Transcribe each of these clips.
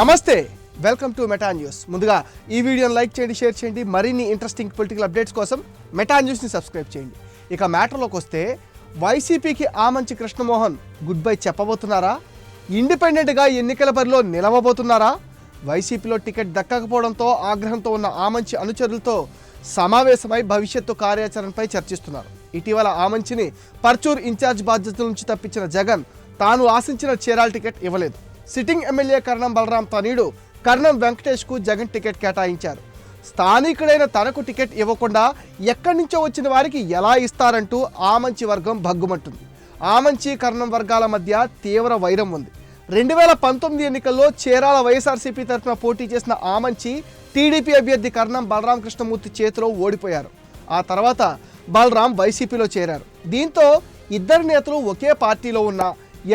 నమస్తే welcome to meta news ముందుగా ఈ వీడియోని లైక్ చేయండి షేర్ చేయండి మరిన్ని ఇంట్రెస్టింగ్ పొలిటికల్ అప్డేట్స్ కోసం మెటా న్యూస్ని సబ్స్క్రైబ్ చేయండి. ఇక మ్యాటర్లోకి వస్తే వైసీపీకి ఆమంచి కృష్ణమోహన్ గుడ్ బై చెప్పబోతున్నారా? ఇండిపెండెంట్గా ఎన్నికల బరిలో నిలవబోతున్నారా? వైసీపీలో టికెట్ దక్కకపోవడంతో ఆగ్రహంతో ఉన్న ఆమంచి అనుచరులతో సమావేశమై భవిష్యత్తు కార్యాచరణపై చర్చిస్తున్నారు. ఇటీవల ఆమంచిని పర్చూర్ ఇన్ఛార్జ్ బాధ్యతల నుంచి తప్పించిన జగన్ తాను ఆశించిన చీరాల టికెట్ ఇవ్వలేదు. సిట్టింగ్ ఎమ్మెల్యే కర్ణం బలరాం తనయుడు కర్ణం వెంకటేష్కు జగన్ టికెట్ కేటాయించారు. స్థానికుడైన తనకు టికెట్ ఇవ్వకుండా ఎక్కడి నుంచో వచ్చిన వారికి ఎలా ఇస్తారంటూ ఆమంచి వర్గం భగ్గుమంటుంది. ఆమంచి కర్ణం వర్గాల మధ్య తీవ్ర వైరం ఉంది. రెండు వేల పంతొమ్మిది ఎన్నికల్లో చీరాల వైఎస్ఆర్సీపీ తరఫున పోటీ చేసిన ఆమంచి టీడీపీ అభ్యర్థి కర్ణం బలరాం కృష్ణమూర్తి చేతిలో ఓడిపోయారు. ఆ తర్వాత బలరాం వైసీపీలో చేరారు. దీంతో ఇద్దరు నేతలు ఒకే పార్టీలో ఉన్న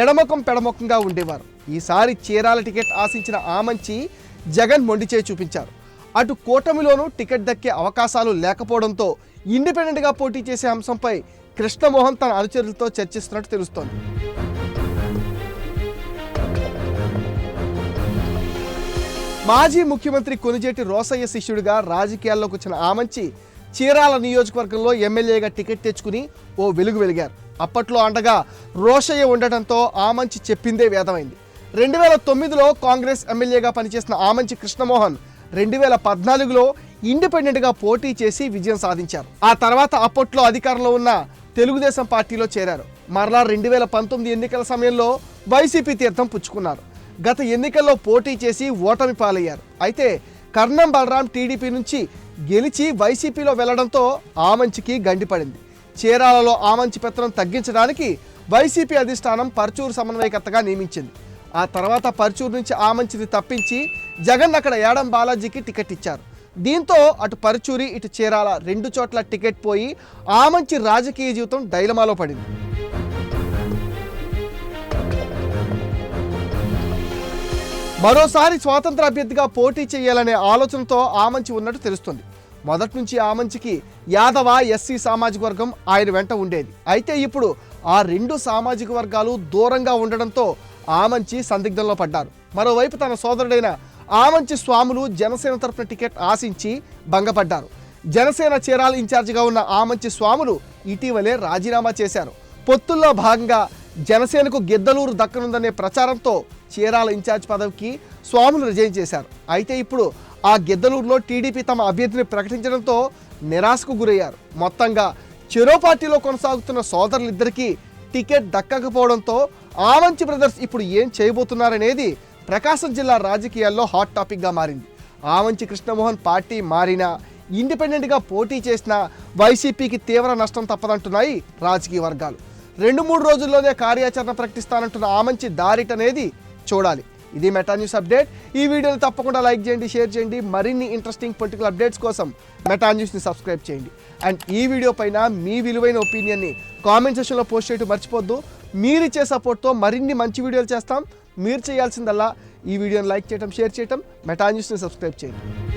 ఎడమకం పెడమకంగా ఉండేవారు. ఈసారి చీరాల టికెట్ ఆశించిన ఆమంచి జగన్ మొండిచే చూపించారు. అటు కూటమిలోనూ టికెట్ దక్కే అవకాశాలు లేకపోవడంతో ఇండిపెండెంట్గా పోటీ చేసే అంశంపై కృష్ణమోహన్ తన అనుచరులతో చర్చిస్తున్నట్టు తెలుస్తోంది. మాజీ ముఖ్యమంత్రి కొనిజేటి రోసయ్య శిష్యుడిగా రాజకీయాల్లోకి వచ్చిన ఆమంచి చీరాల నియోజకవర్గంలో ఎమ్మెల్యేగా టికెట్ తెచ్చుకుని ఓ వెలుగు వెలిగారు. అప్పట్లో అండగా రోషయ్య ఉండటంతో ఆమంచి చెప్పిందే వేదమైంది. రెండు వేల తొమ్మిదిలో కాంగ్రెస్ ఎమ్మెల్యేగా పనిచేసిన ఆమంచి కృష్ణమోహన్ రెండు వేల పద్నాలుగులో ఇండిపెండెంట్గా పోటీ చేసి విజయం సాధించారు. ఆ తర్వాత అప్పట్లో అధికారంలో ఉన్న తెలుగుదేశం పార్టీలో చేరారు. మరలా రెండు వేల పంతొమ్మిది ఎన్నికల సమయంలో వైసీపీ తీర్థం పుచ్చుకున్నారు. గత ఎన్నికల్లో పోటీ చేసి ఓటమి పాలయ్యారు. అయితే కర్ణం బలరాం టీడీపీ నుంచి గెలిచి వైసీపీలో వెళ్ళడంతో ఆమంచికి గండిపడింది చీరాలలో ఆమంచి పెత్తనం తగ్గించడానికి వైసీపీ అధిష్టానం పరచూరు సమన్వయకర్తగా నియమించింది. ఆ తర్వాత పరుచూరు నుంచి ఆమంచిని తప్పించి జగన్ అక్కడ ఏడం బాలాజీకి టికెట్ ఇచ్చారు. దీంతో అటు పరుచూరి ఇటు చీరాల రెండు చోట్ల టికెట్ పోయి ఆమంచి రాజకీయ జీవితం డైలమాలో పడింది. మరోసారి స్వాతంత్ర అభ్యర్థిగా పోటీ చేయాలనే ఆలోచనతో ఆమంచి ఉన్నట్టు తెలుస్తుంది. మొదటి నుంచి ఆమంచికి యాదవ ఎస్సీ సామాజిక వర్గం ఆయన వెంట ఉండేది. అయితే ఇప్పుడు ఆ రెండు సామాజిక వర్గాలు దూరంగా ఉండడంతో ఆమంచి సందిగ్ధంలో పడ్డారు. మరోవైపు తన సోదరుడైన ఆమంచి స్వాములు జనసేన తరపున టికెట్ ఆశించి భంగపడ్డారు. జనసేన చీరాల ఇన్ఛార్జిగా ఉన్న ఆమంచి స్వాములు ఇటీవలే రాజీనామా చేశారు. పొత్తుల్లో భాగంగా జనసేనకు గిద్దలూరు దక్కనుందనే ప్రచారంతో చీరాల ఇన్ఛార్జ్ పదవికి స్వాములు రిజైన్ చేశారు. అయితే ఇప్పుడు ఆ గిద్దలూరులో టీడీపీ తమ అభ్యర్థిని ప్రకటించడంతో నిరాశకు గురయ్యారు. మొత్తంగా చెరో పార్టీలో కొనసాగుతున్న సోదరులిద్దరికీ టికెట్ దక్కకపోవడంతో ఆవంచి బ్రదర్స్ ఇప్పుడు ఏం చేయబోతున్నారనేది ప్రకాశం జిల్లా రాజకీయాల్లో హాట్ టాపిక్గా మారింది. ఆవంచి కృష్ణమోహన్ పార్టీ మారినా ఇండిపెండెంట్గా పోటీ చేసినా వైసీపీకి తీవ్ర నష్టం తప్పదంటున్నాయి రాజకీయ వర్గాలు. రెండు మూడు రోజుల్లోనే కార్యాచరణ ప్రకటిస్తానంటున్న ఆమంచి దారిట అనేది చూడాలి. ఇది మెటా న్యూస్ అప్డేట్. ఈ వీడియోని తప్పకుండా లైక్ చేయండి షేర్ చేయండి. మరిన్ని ఇంట్రెస్టింగ్ పొలిటికల్ అప్డేట్స్ కోసం మెటా న్యూస్ని సబ్స్క్రైబ్ చేయండి. అండ్ ఈ వీడియో పైన మీ విలువైన ఒపీనియన్ని కామెంట్ సెషన్లో పోస్ట్ చేయడం మర్చిపోద్దు మీరిచ్చే సపోర్ట్తో మరిన్ని మంచి వీడియోలు చేస్తాం. మీరు చేయాల్సిందల్లా ఈ వీడియోని లైక్ చేయడం షేర్ చేయడం మెటా న్యూస్ని సబ్స్క్రైబ్ చేయండి.